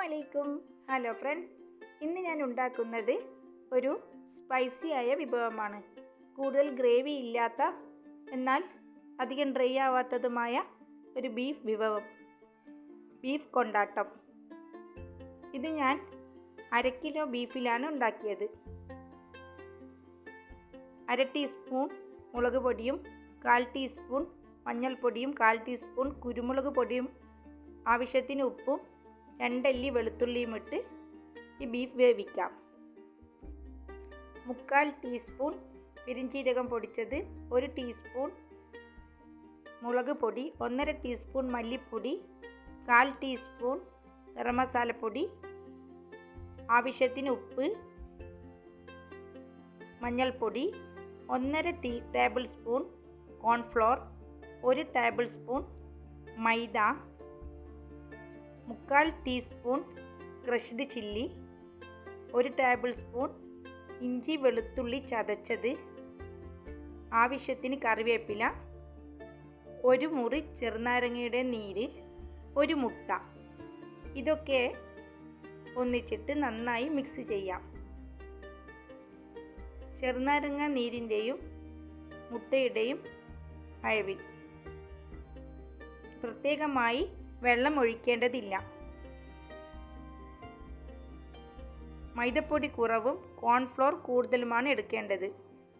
അലൈക്കും hello friends ഇന്ന് ഞാൻ ഉണ്ടാക്കുന്നത് ഒരു സ്പൈസി ആയ വിഭവമാണ്. കൂടുതൽ ഗ്രേവി ഇല്ലാത്ത എന്നാൽ അധികം ഡ്രൈ ആവാത്തതുമായ ഒരു ബീഫ് വിഭവം. ബീഫ് കൊണ്ടാട്ടം. ഇത് ഞാൻ അര കിലോ ബീഫിലാണ് ഉണ്ടാക്കിയത്. അര ടീസ്പൂൺ മുളക് പൊടിയും കാൽ ടീസ്പൂൺ മഞ്ഞൾപ്പൊടിയും കാൽ ടീസ്പൂൺ കുരുമുളക് പൊടിയും ആവശ്യത്തിന് ഉപ്പും രണ്ടല്ലി വെളുത്തുള്ളിയും ഇട്ട് ഈ ബീഫ് വേവിക്കാം. മുക്കാൽ ടീസ്പൂൺ പെരിഞ്ചീരകം പൊടിച്ചത് ഒരു ടീസ്പൂൺ മുളക് പൊടി ഒന്നര ടീസ്പൂൺ മല്ലിപ്പൊടി കാൽ ടീസ്പൂൺ ഗരം മസാലപ്പൊടി ആവശ്യത്തിന് ഉപ്പ് മഞ്ഞൾപ്പൊടി ഒന്നര ടീ ടേബിൾ സ്പൂൺ കോൺഫ്ലോർ ഒരു ടേബിൾ സ്പൂൺ മൈദ മുക്കാൽ ടീസ്പൂൺ ക്രഷ്ഡ് ചില്ലി ഒരു ടേബിൾ സ്പൂൺ ഇഞ്ചി വെളുത്തുള്ളി ചതച്ചത് ആവശ്യത്തിന് കറിവേപ്പില ഒരു മുറി ചെറുനാരങ്ങയുടെ നീര് ഒരു മുട്ട. ഇതൊക്കെ ഒന്നിച്ചിട്ട് നന്നായി മിക്സ് ചെയ്യാം. ചെറുനാരങ്ങ നീരിന്റെയും മുട്ടയുടെയും അയവിൽ. പ്രത്യേകമായി വെള്ളം ഒഴിക്കേണ്ടതില്ല മൈദപ്പൊടി കുറവും കോൺഫ്ലോർ കൂടുതലുമാണ് എടുക്കേണ്ടത്.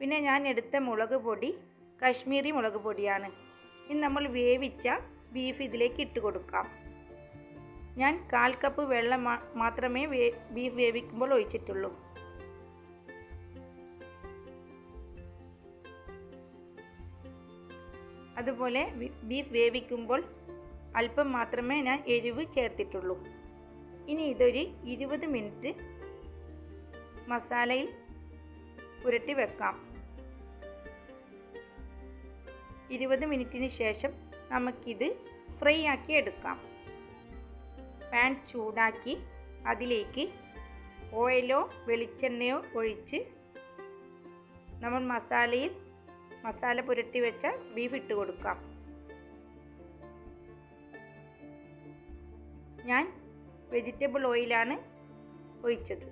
പിന്നെ ഞാൻ എടുത്ത മുളക് പൊടി കശ്മീരി മുളക് പൊടിയാണ്. ഇനി നമ്മൾ വേവിച്ച ബീഫ് ഇതിലേക്ക് ഇട്ട് കൊടുക്കാം. ഞാൻ കാൽ കപ്പ് വെള്ളം മാത്രമേ ബീഫ് വേവിക്കുമ്പോൾ ഒഴിച്ചിട്ടുള്ളൂ. അതുപോലെ ബീഫ് വേവിക്കുമ്പോൾ അല്പം മാത്രമേ ഞാൻ എരിവ് ചേർത്തിട്ടുള്ളൂ. ഇനി ഇതൊരു ഇരുപത് മിനിറ്റ് മസാലയിൽ പുരട്ടി വെക്കാം. ഇരുപത് മിനിറ്റിന് ശേഷം നമുക്കിത് ഫ്രൈ ആക്കി എടുക്കാം. പാൻ ചൂടാക്കി അതിലേക്ക് ഓയിലോ വെളിച്ചെണ്ണയോ ഒഴിച്ച് നമ്മൾ മസാലയിൽ മസാല പുരട്ടി വെച്ച ബീഫ് ഇട്ട് കൊടുക്കാം. ഞാൻ വെജിറ്റബിൾ ഓയിലാണ് ഒഴിച്ചത്.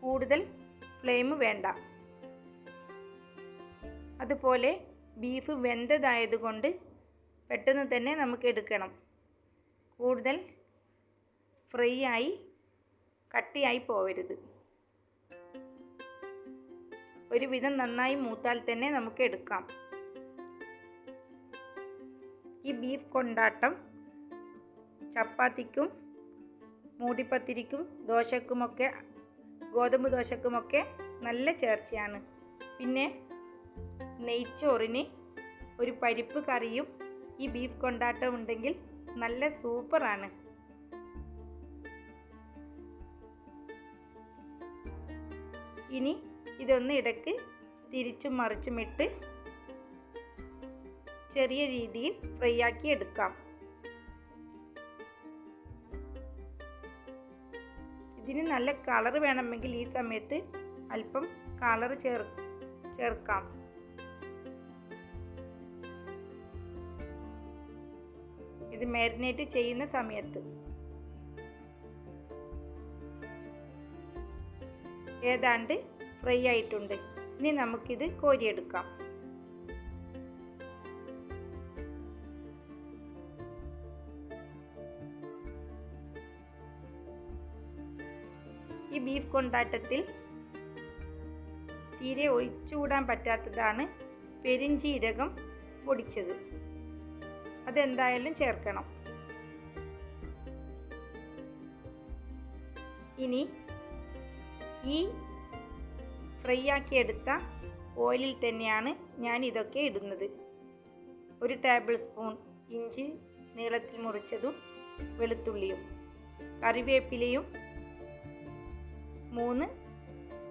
കൂടുതൽ ഫ്ലെയിം വേണ്ട. അതുപോലെ ബീഫ് വെന്തതായതുകൊണ്ട് പെട്ടെന്ന് തന്നെ നമുക്ക് എടുക്കണം. കൂടുതൽ ഫ്രൈ ആയി കട്ടിയായി പോവരുത്. ഒരുവിധം നന്നായി മൂത്താൽ തന്നെ നമുക്ക് എടുക്കാം. ഈ ബീഫ് കൊണ്ടാട്ടം ചപ്പാത്തിക്കും മൂടിപ്പത്തിരിക്കും ദോശക്കുമൊക്കെ ഗോതമ്പ് ദോശക്കുമൊക്കെ നല്ല ചേർച്ചയാണ്. പിന്നെ നെയ്ച്ചോറിന് ഒരു പരിപ്പ് കറിയും ഈ ബീഫ് കൊണ്ടാട്ടം ഉണ്ടെങ്കിൽ നല്ല സൂപ്പറാണ്. ഇനി ഇതൊന്ന് ഇടയ്ക്ക് തിരിച്ചും മറിച്ചും ഇട്ട് ചെറിയ രീതിയിൽ ഫ്രൈ ആക്കി എടുക്കാം. ഇതിന് നല്ല കളർ വേണമെങ്കിൽ ഈ സമയത്ത് അല്പം കളർ ചേർ ചേർക്കാം. ഇത് മാരിനേറ്റ് ചെയ്യുന്ന സമയത്ത്. ഏതാണ്ട് ഫ്രൈ ആയിട്ടുണ്ട്. ഇനി നമുക്കിത് കോരിയെടുക്കാം. ഈ ബീഫ് കൊണ്ടാട്ടത്തിൽ തീരെ ഒഴിച്ചുകൂടാൻ പറ്റാത്തതാണ് പെരിഞ്ചീരകം പൊടിച്ചത്. അതെന്തായാലും ചേർക്കണം. ഇനി ഈ ഫ്രൈ ആക്കിയെടുത്ത ഓയിലിൽ തന്നെയാണ് ഞാൻ ഇതൊക്കെ ഇടുന്നത്. ഒരു ടേബിൾ സ്പൂൺ ഇഞ്ചി നീളത്തിൽ മുറിച്ചതും വെളുത്തുള്ളിയും കറിവേപ്പിലയും മൂന്ന്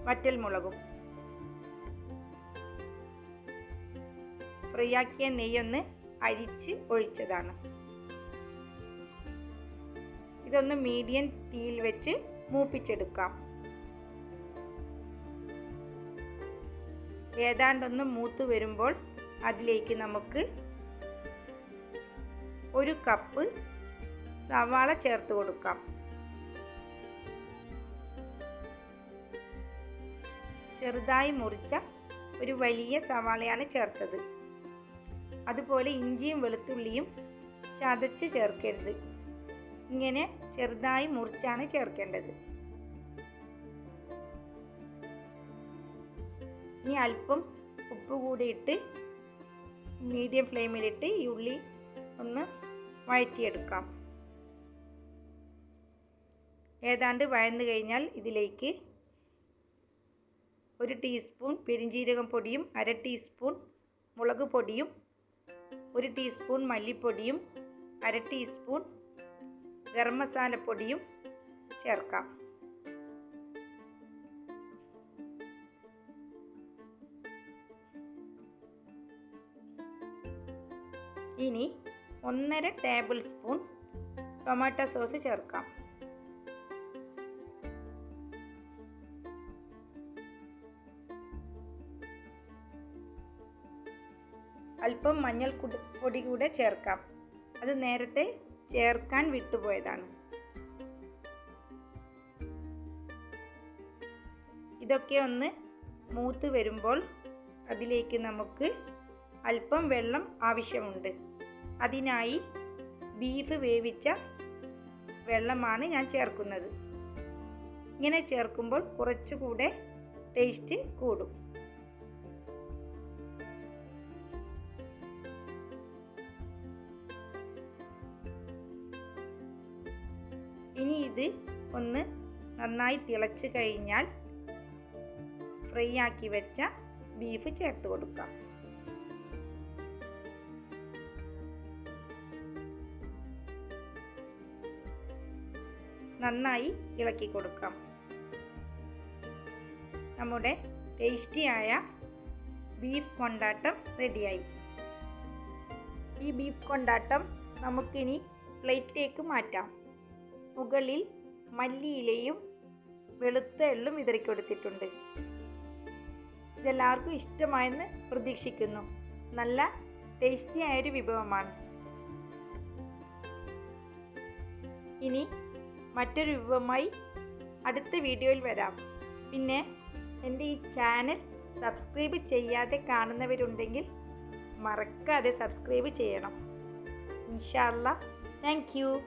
വറ്റൽമുളകും മുളകും. ആക്കിയ നെയ്യൊന്ന് അരിച്ച് ഒഴിച്ചതാണ്. ഇതൊന്ന് മീഡിയം തീയിൽ വെച്ച് മൂപ്പിച്ചെടുക്കാം. ഏതാണ്ടൊന്ന് മൂത്ത് വരുമ്പോൾ അതിലേക്ക് നമുക്ക് ഒരു കപ്പ് സവാള ചേർത്ത് കൊടുക്കാം. ചെറുതായി മുറിച്ച ഒരു വലിയ സവാളയാണ് ചേർത്തത്. അതുപോലെ ഇഞ്ചിയും വെളുത്തുള്ളിയും ചതച്ച് ചേർക്കരുത്. ഇങ്ങനെ ചെറുതായി മുറിച്ചാണ് ചേർക്കേണ്ടത്. ഇനി അല്പം ഉപ്പ് കൂടി ഇട്ട് മീഡിയം ഫ്ലെയിമിലിട്ട് ഈ ഉള്ളി ഒന്ന് വഴറ്റിയെടുക്കാം. ഏതാണ്ട് വഴന്നു കഴിഞ്ഞാൽ ഇതിലേക്ക് ഒരു ടീസ്പൂൺ പെരിഞ്ജീരകം പൊടിയും അര ടീസ്പൂൺ മുളക് പൊടിയും ഒരു ടീസ്പൂൺ മല്ലിപ്പൊടിയും അര ടീസ്പൂൺ ഗരം മസാലപ്പൊടിയും ചേർക്കാം. ഇനി ഒന്നര ടേബിൾ സ്പൂൺ ടൊമാറ്റോ സോസ് ചേർക്കാം. അല്പം മഞ്ഞൾ പൊടി കൂടെ ചേർക്കാം. അത് നേരത്തെ ചേർക്കാൻ വിട്ടുപോയതാണ്. ഇതൊക്കെ ഒന്ന് മൂത്ത് വരുമ്പോൾ അതിലേക്ക് നമുക്ക് അല്പം വെള്ളം ആവശ്യമുണ്ട്. അതിനായി ബീഫ് വേവിച്ച വെള്ളമാണ് ഞാൻ ചേർക്കുന്നത്. ഇങ്ങനെ ചേർക്കുമ്പോൾ കുറച്ചുകൂടെ ടേസ്റ്റ് കൂടും. ഇനി ഇത് ഒന്ന് നന്നായി തിളച്ച് കഴിഞ്ഞാൽ ഫ്രൈ ആക്കി വെച്ച ബീഫ് ചേർത്ത് കൊടുക്കാം. നന്നായി ഇളക്കി കൊടുക്കാം. നമ്മുടെ ടേസ്റ്റിയായ ബീഫ് കൊണ്ടാട്ടം റെഡിയായി. ഈ ബീഫ് കൊണ്ടാട്ടം നമുക്കിനി പ്ലേറ്റിലേക്ക് മാറ്റാം. മുകളിൽ മല്ലിയിലയും വെളുത്ത എള്ളും വിതറി കൊടുത്തിട്ടുണ്ട്. ഇതെല്ലാവർക്കും ഇഷ്ടമായെന്ന് പ്രതീക്ഷിക്കുന്നു. നല്ല ടേസ്റ്റി ആയൊരു വിഭവമാണ്. ഇനി മറ്റൊരു വിഭവമായി അടുത്ത വീഡിയോയിൽ വരാം. പിന്നെ എന്റെ ഈ ചാനൽ സബ്സ്ക്രൈബ് ചെയ്യാതെ കാണുന്നവരുണ്ടെങ്കിൽ മറക്കാതെ സബ്സ്ക്രൈബ് ചെയ്യണം. ഇൻഷാല്ല താങ്ക് യു.